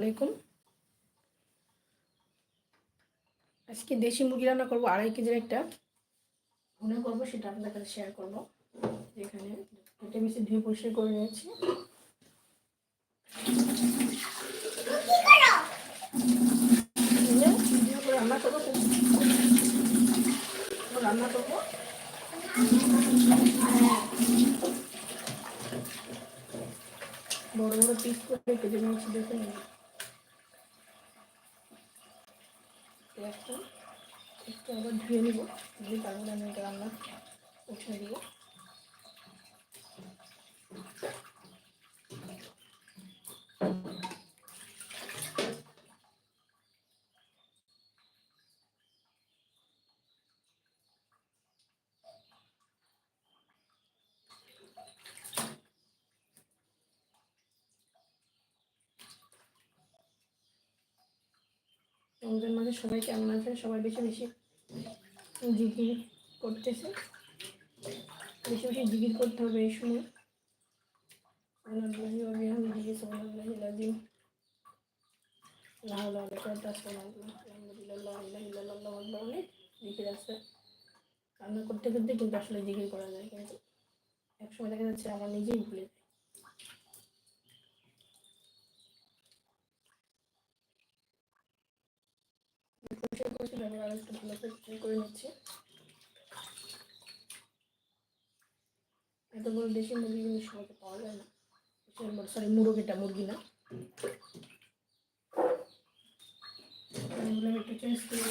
আলাইকুম। আজকে দেশি মুরগি রান্না করব, আড়াই কেজির একটা। ভুনা করব সেটা আপনাদের কাছে শেয়ার করব। এখানে এটা বেশি ধুয়ে পরিষ্কার করে নিয়েছি। বড় বড় পিস করে কেটে নিয়েছি দেখে নিন। আবার ধুয়ে নিব। ধুয়ে তারপরে আমি এটা রান্না উঠিয়ে দিব আমাদের মাঝে সবাই কেমন আছেন? সবাই বেশি বেশি জিকির করতেছে। বেশি বেশি জিকির করতে হবে এই সময়। অনেক রান্না করতে করতে কিন্তু আসলে জিকির করা যায়, কিন্তু একসময় দেখা যাচ্ছে আমার নিজেই ভুলে যায়। পরিষ্কার আমি আর একটু ভালো করে করে নিচ্ছি। এত বড় দেশি মুরগি কিন্তু সবাইকে পাওয়া যায় না। সরি মুরগ এটা মুরগি না। আমি একটু চেঞ্জ করে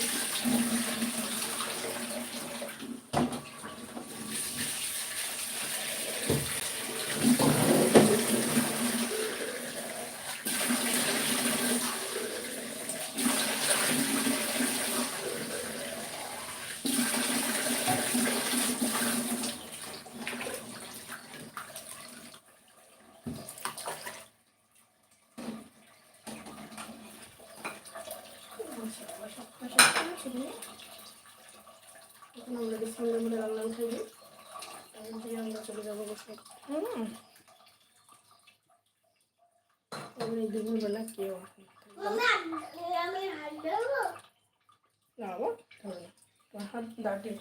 এখন আমরা বিসমিল্লাহ বলে রান্না উঠে দিই এখন থেকে আমরা চলে যাব বসে দুপুরবেলা কেউ না হাত দাঁড়িয়ে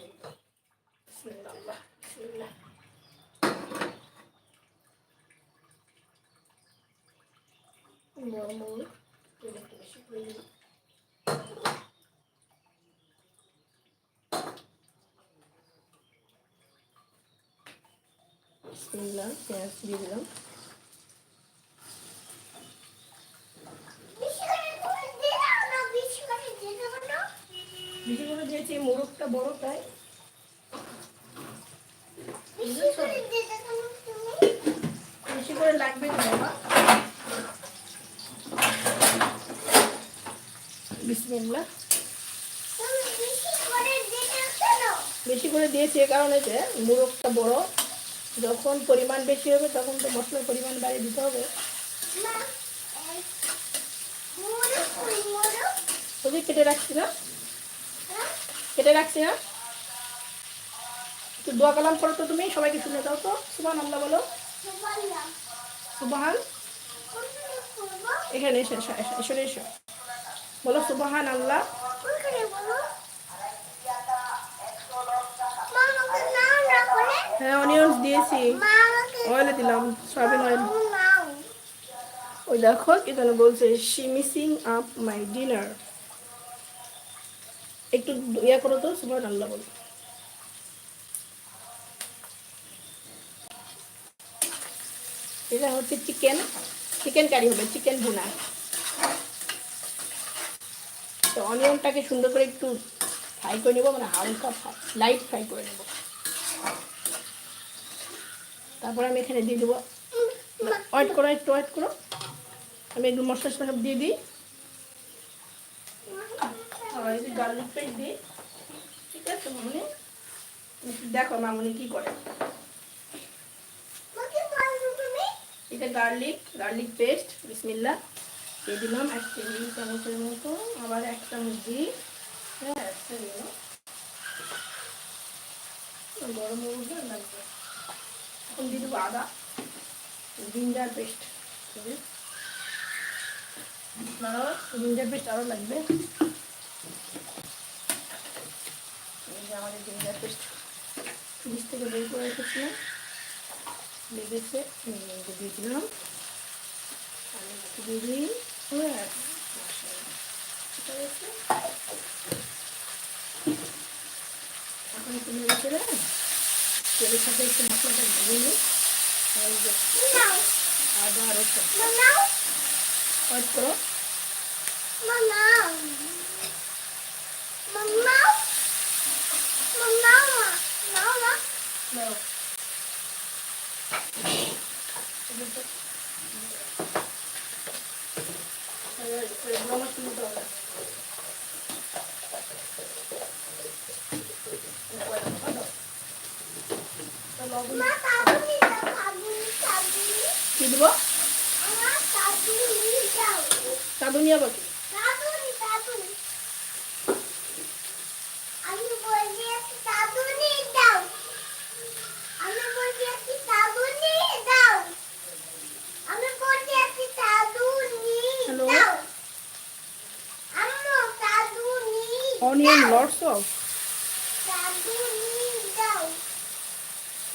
বিসমিল্লাহ বিসমিল্লাহ। তেল একটু বেশি করে দিই পেঁয়াজ দিয়ে দিলাম বেশি করে দিয়েছি মোরগটা বড় তাই। বেশি করে লাগবে না বাবা। বিসমিল্লাহ বেশি করে দিয়েছি কারণে যে মোরগটা বড়। যখন পরিমাণ বেশি হবে তখন তো মশলার পরিমাণ বাড়িয়ে দিতে হবে। ওই কেটে রাখছি না? কেটে রাখছি না? একটু দোয়া কালাম করো তো তুমি সবাইকে শুনে দাও তো। সুবান আল্লাহ বলো। সুবাহান। এখানে এসো এসো এসো এসো। বলো সুবাহান আল্লাহ হ্যাঁ অনিয়ন্স দিয়েছি। অয়েলে দিলাম, সয়াবিন অয়েল ওই দেখো, কি যেন বলছে she missing up my dinner একটু ইয়া করো তো সুবাহান আল্লাহ বলো। এটা হচ্ছে চিকেন চিকেন কারি হবে চিকেন ভুনা। তো অনিয়নটাকে সুন্দর করে একটু ফ্রাই করে নেব মানে হালকা লাইট ফ্রাই করে নেব। তারপরে আমি এখানে দিয়ে দেবো ওয়েট করো একটু ওয়েট করো। আমি একটু মশলা সব দিয়ে দিই। গার্লিক পেস্ট দিই ঠিক আছে মামনি? দেখো মামনি কি করে। এটা গার্লিক গার্লিক পেস্ট বিসমিল্লা দিয়ে দিলাম এক টেবিল চামচের মতো আবার এক চামচ দিই হ্যাঁ একটা গরম লাগবে এখন দিয়ে দেবো আদা জিঞ্জার পেস্ট জিঞ্জার পেস্ট আরও লাগবে। আমাদের জিঞ্জার পেস্ট ফ্রিজ থেকে বের করে রেখেছিলাম। লেগেছে দিয়ে দিলাম। দিয়ে দিই। এখন একটু নেড়ে চেড়ে তেলের সাথে একটু মশলাটা ভেজে নিই আদা রসুন হোয়াইট করো দাও কি দিব চাঁদুনি আবার কি আমি বলছি একটু সাবুনি দাও আমি বলছি একটু সাবুনি দাও আমি বলছি একটু সাবুনি Hello? দাও আম্মু সাবুনি দাও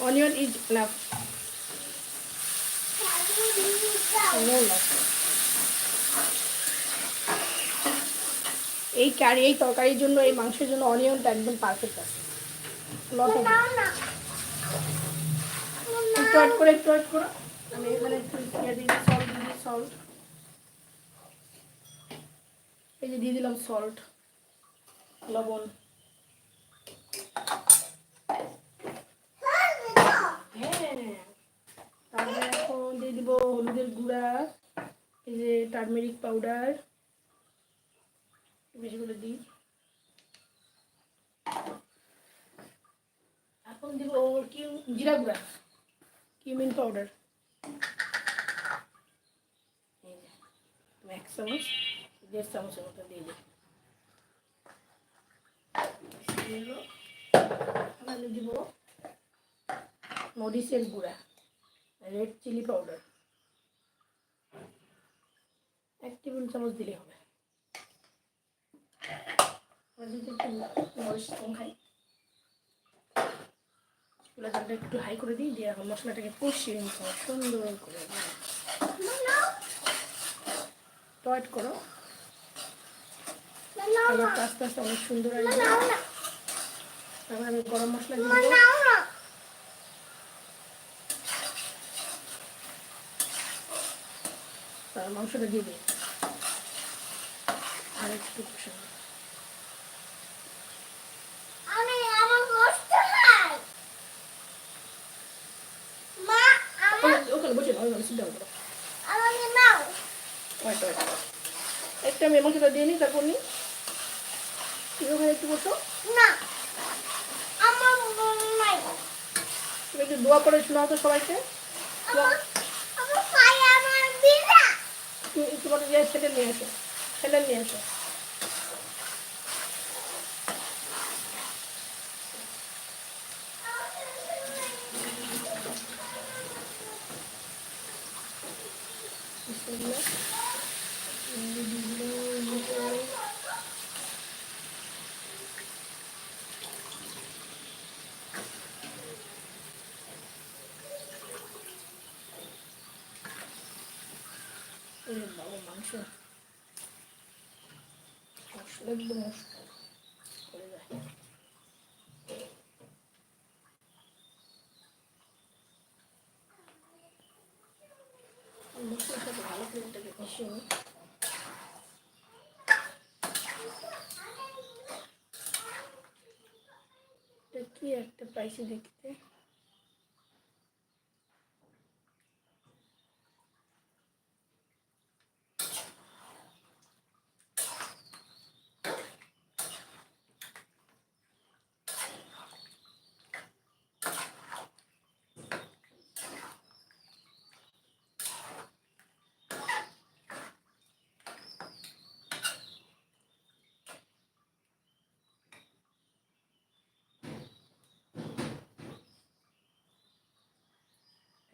অনিয়ন ইজ নো এই কারি, এই তরকারির জন্য, এই মাংসের জন্য অনিয়নটা একদম পারফেক্ট আছে। একটু অ্যাড করে, একটু অ্যাড করো। আমি এখানে একটু দিয়ে দিই সল্ট দিই সল্ট এই যে দিয়ে দিলাম সল্ট লবণ। হ্যাঁ তারপরে এখন দিয়ে দিব হলুদের গুঁড়া, এই যে টার্মেরিক পাউডার বেশি করে দিই। এখন দিব জিরা গুঁড়া, কিউমিন পাউডার এক চামচ, দেড় চামচের মতো দিয়ে দিই। দিলো। এখানে দিব মরিচের গুঁড়া রেড চিলি পাউডার এক টেবিল চামচ দিলে হবে। একটু মরিচ কম খাই চুলা জালটা একটু হাই করে দিই দিয়ে এখন মশলাটাকে কষিয়ে নিতে হবে সুন্দর করে। টয়েট করো। আস্তে আস্তে অনেক সুন্দর না। তারপর আমি গরম মশলা দেবো। তার মাংসটা দিয়ে দিই আর একটু কষাবো একটু আমি মাংসটা দিয়ে নিই তারপর ওখানে একটু বসো। না আমার মন নাই তুমি একটু দোয়া করে শোনাও তো সবাইকে? আমার আমার পায়ে আমার বিড়া তুমি তোমাকে গিয়ে ছেলে নিয়ে আসো ছেলে নিয়ে আসো বিসমিল্লাহ। এই দিলো, ইয়ে করে। এই বাবা মাংস মশলা ভালো করে এটাকে এটা কি একটা পাইছি দেখতে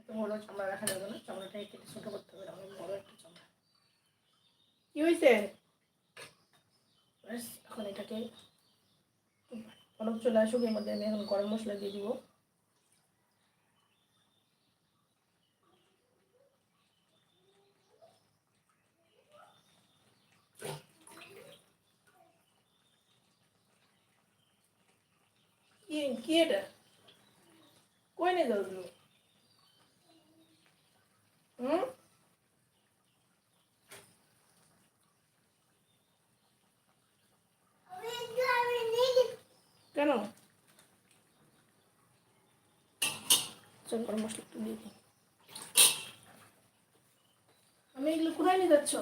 এত বড় চামড়া রাখা যাবে না চামড়াটা কেটে ছোট করতে হবে অনেক বড় একটা চামড়া। কি হয়েছে এখন এটাকে অনেক চলে আসুক এর মধ্যে আমি এখন গরম মশলা দিয়ে দিব। কি কি এটা? কই নিয়ে যাও তুমি হুম আমি একটু আমি নিয়ে কেন চল গরম মশলা একটু দিয়ে দিই। আমি এগুলো কোথায় নিয়ে যাচ্ছ?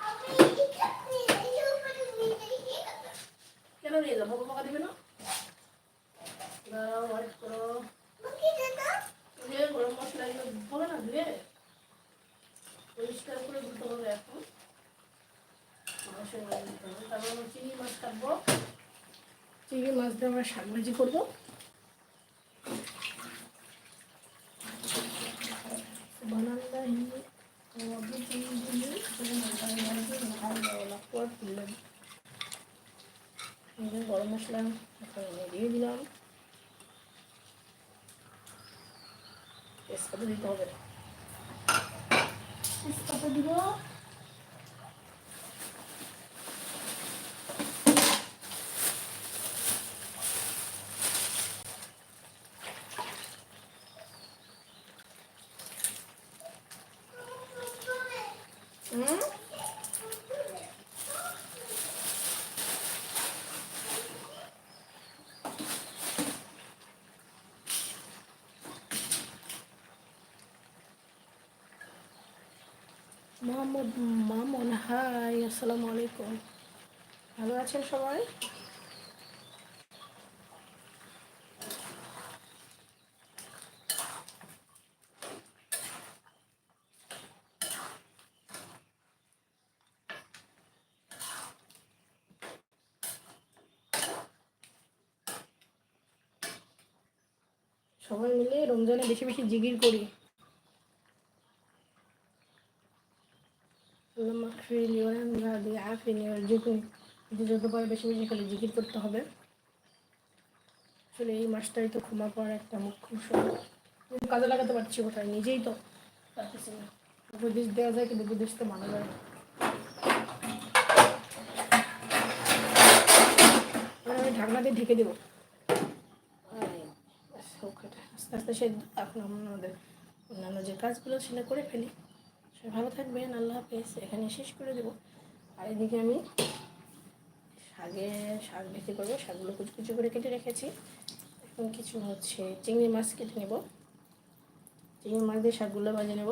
আমি একটু নিয়ে এই উপরে নিয়ে যাই বকো বকা দিবে না দাঁড়াও ওয়েট করো করে ধুতে হবে এখন তারপর আমরা চিংড়ি মাছ কাটবো চিংড়ি মাছ দিয়ে আমরা শাক ভাজি করব বানানটা হিন্দি और भी चीज़ भी है तो हमारे घर গরম মশলা এখন আমি দিয়ে দিলাম। তেজপাতা দিতে হবে। তেজপাতা দিব। মোহাম্মদ মামুন হাই, আসসালামু আলাইকুম। ভালো আছেন সবাই? সবাই মিলে রমজানে বেশি বেশি জিগির করি। আমাদেরকে যে যত পারে বেশি বেশি খালি জিকির করতে হবে। আসলে এই মাসটাই তো ক্ষমা করার একটা মুখ্য সময় কাজে লাগাতে পারছি কোথায়? নিজেই তো উপদেশ দেওয়া যায় কিন্তু উপদেশ তো মানা যায়। আমি ঢাকনা দিয়ে ঢেকে দেবো। আস্তে আস্তে সে এখন আমাদের অন্যান্য যে কাজগুলো সেটা করে ফেলি। সবাই ভালো থাকবেন, আল্লাহ হাফেজ। এখানে শেষ করে দেবো। আর এদিকে আমি শাকে, শাক বিক্রি করব। শাকগুলো কুচি কুচু করে কেটে রেখেছি। এখন কিছু হচ্ছে চিংড়ি মাছ কেটে নেব। চিংড়ি মাছ দিয়ে শাকগুলো ভাজে নেব।